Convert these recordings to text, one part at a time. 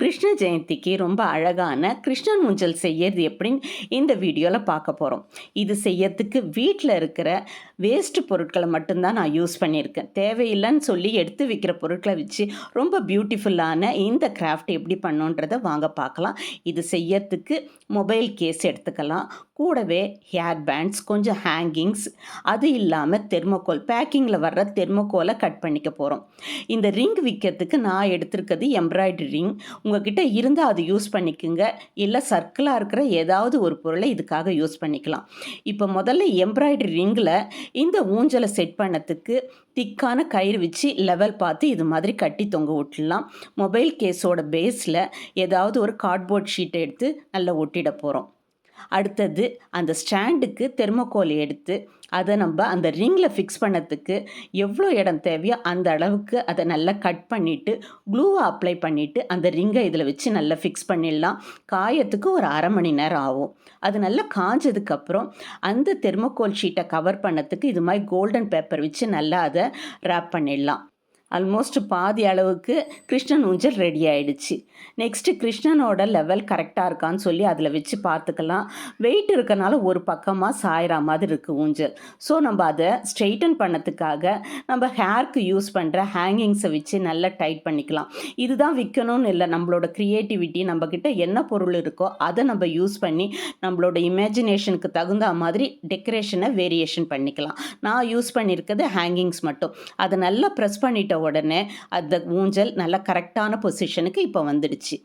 கிருஷ்ண ஜெயந்திக்கு ரொம்ப அழகான கிருஷ்ணன் ஊஞ்சல் செய்யறது எப்படின்னு இந்த வீடியோவில் பார்க்க போகிறோம் இது செய்யறதுக்கு வீட்டில் இருக்கிற வேஸ்ட் பொருட்களை மட்டும்தான் நான் யூஸ் பண்ணியிருக்கேன். தேவையில்லைன்னு சொல்லி எடுத்து விற்கிற பொருட்களை வச்சு ரொம்ப பியூட்டிஃபுல்லான இந்த கிராஃப்ட் எப்படி பண்ணுன்றதை வாங்க பார்க்கலாம். இது செய்யறதுக்கு மொபைல் கேஸ் எடுத்துக்கலாம். கூடவே ஹேர் பேண்ட்ஸ் கொஞ்சம் ஹேங்கிங்ஸ் அது இல்லாமல் தெர்மோகோல் பேக்கிங்கில் வர்ற தெர்மோகோலை கட் பண்ணிக்க போகிறோம் இந்த ரிங் விற்கிறதுக்கு நான் எடுத்திருக்கிறது எம்ப்ராய்டரி ரிங் உங்ககிட்ட இருந்தால் அது யூஸ் பண்ணிக்கோங்க. இல்லை சர்க்கிளாக இருக்கிற ஏதாவது ஒரு பொருளை இதுக்காக யூஸ் பண்ணிக்கலாம். இப்போ முதல்ல எம்ப்ராய்டரி ரிங்கில் இந்த ஊஞ்சலை செட் பண்ணத்துக்கு திக்கான கயிறு வச்சு லெவல் பார்த்து இது மாதிரி கட்டி தொங்க விட்டுடலாம். மொபைல் கேஸோட பேஸில் ஏதாவது ஒரு கார்ட்போர்ட் ஷீட்டை எடுத்து நல்லா ஒட்டிட போகிறோம் அடுத்தது அந்த ஸ்டாண்டுக்கு தெர்மோகோல் எடுத்து அதை நம்ம அந்த ரிங்கில் ஃபிக்ஸ் பண்ணத்துக்கு எவ்வளோ இடம் தேவையோ அந்த அளவுக்கு அதை நல்லா கட் பண்ணிவிட்டு க்ளூவை அப்ளை பண்ணிவிட்டு அந்த ரிங்கை இதில் வச்சு நல்லா ஃபிக்ஸ் பண்ணிடலாம். காயத்துக்கு ஒரு அரை மணி நேரம் ஆகும். அது நல்லா காஞ்சதுக்கப்புறம் அந்த தெர்மோகோல் ஷீட்டை கவர் பண்ணத்துக்கு இது மாதிரி கோல்டன் பேப்பர் வச்சு நல்லா அதை ரேப் பண்ணிடலாம். ஆல்மோஸ்ட் பாதி அளவுக்கு கிருஷ்ணன் ஊஞ்சல் ரெடி ஆயிடுச்சு. நெக்ஸ்ட்டு கிருஷ்ணனோட லெவல் கரெக்டாக இருக்கான்னு சொல்லி அதில் வச்சு பார்த்துக்கலாம். வெயிட் இருக்கனால ஒரு பக்கமாக சாயிற மாதிரி இருக்குது ஊஞ்சல். ஸோ நம்ம அதை ஸ்ட்ரெயிட்டன் பண்ணதுக்காக நம்ம ஹேர்க்கு யூஸ் பண்ணுற ஹேங்கிங்ஸை வச்சு நல்லா டைட் பண்ணிக்கலாம். இதுதான் விற்கணும்னு இல்லை. நம்மளோட க்ரியேட்டிவிட்டி நம்மக்கிட்ட என்ன பொருள் இருக்கோ அதை நம்ம யூஸ் பண்ணி நம்மளோட இமேஜினேஷனுக்கு தகுந்த மாதிரி டெக்கரேஷனை வேரியேஷன் பண்ணிக்கலாம். நான் யூஸ் பண்ணியிருக்கிறது ஹேங்கிங்ஸ் மட்டும். அதை நல்லா ப்ரெஸ் பண்ணிட்ட உடனே அந்த ஊஞ்சல் நல்லா கரெக்டான பொசிஷனுக்கு இப்போ வந்துடுச்சு.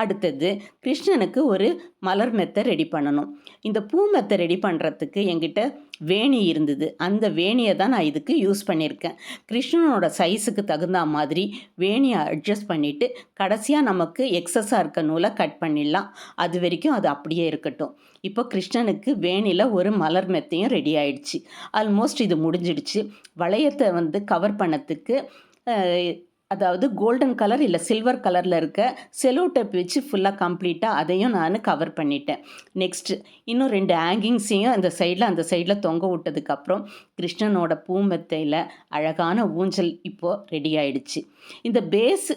அடுத்தது கிருஷ்ணனுக்கு ஒரு மலர் மெத்தை ரெடி பண்ணணும். இந்த பூ மெத்தை ரெடி பண்ணுறதுக்கு என்கிட்ட வேணி இருந்தது. அந்த வேணியை தான் நான் இதுக்கு யூஸ் பண்ணியிருக்கேன். கிருஷ்ணனோட சைஸுக்கு தகுந்த மாதிரி வேணியை அட்ஜஸ்ட் பண்ணிவிட்டு கடைசியாக நமக்கு எக்ஸஸாக இருக்க நூலை கட் பண்ணிடலாம். அது வரைக்கும் அது அப்படியே இருக்கட்டும். இப்போ கிருஷ்ணனுக்கு வேணியில் ஒரு மலர் மெத்தையும் ரெடி ஆயிடுச்சு. ஆல்மோஸ்ட் இது முடிஞ்சிடுச்சு. வளையத்தை வந்து கவர் பண்ணத்துக்கு அதாவது கோல்டன் கலர் இல்லை சில்வர் கலரில் இருக்க செலோ டேப் வச்சு ஃபுல்லாக கம்ப்ளீட்டாக அதையும் நான் கவர் பண்ணிட்டேன். நெக்ஸ்ட்டு இன்னும் ரெண்டு ஹேங்கிங்ஸையும் அந்த சைடில் அந்த சைடில் தொங்க விட்டதுக்கப்புறம் கிருஷ்ணனோட பூமெத்தையில் அழகான ஊஞ்சல் இப்போது ரெடி ஆயிடுச்சு. இந்த பேஸ்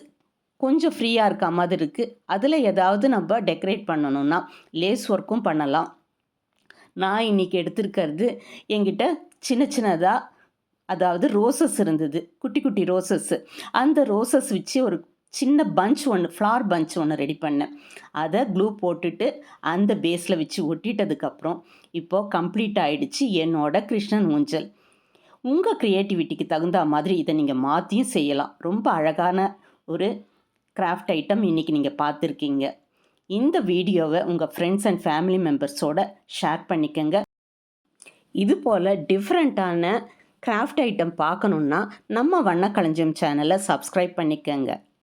கொஞ்சம் ஃப்ரீயாக இருக்க மாதிரி இருக்குது அதில் ஏதாவது நம்ம டெக்கரேட் பண்ணணும்னா லேஸ் ஒர்க்கும் பண்ணலாம். நான் இன்றைக்கி எடுத்திருக்கிறது என்கிட்ட சின்ன சின்னதாக அதாவது ரோசஸ் இருந்தது. குட்டி குட்டி ரோசஸ் அந்த ரோசஸ் வச்சு ஒரு சின்ன பஞ்ச் ஒன்று ஃப்ளார் பஞ்ச் ஒன்று ரெடி பண்ணேன். அதை க்ளூ போட்டுட்டு அந்த பேஸில் வச்சு ஒட்டிட்டதுக்கப்புறம் இப்போது கம்ப்ளீட் ஆகிடுச்சு என்னோட கிருஷ்ணன் ஊஞ்சல். உங்கள் க்ரியேட்டிவிட்டிக்கு தகுந்த மாதிரி இதை நீங்கள் மாற்றியும் செய்யலாம். ரொம்ப அழகான ஒரு கிராஃப்ட் ஐட்டம் இன்றைக்கி நீங்கள் பார்த்துருக்கீங்க. இந்த வீடியோவை உங்கள் ஃப்ரெண்ட்ஸ் அண்ட் ஃபேமிலி மெம்பர்ஸோட ஷேர் பண்ணிக்கோங்க. இது போல் டிஃப்ரெண்ட்டான கிராஃப்ட் ஐட்டம் பார்க்கணுன்னா நம்ம வண்ணக்களஞ்சியம் சேனலை சப்ஸ்கிரைப் பண்ணிக்கோங்க.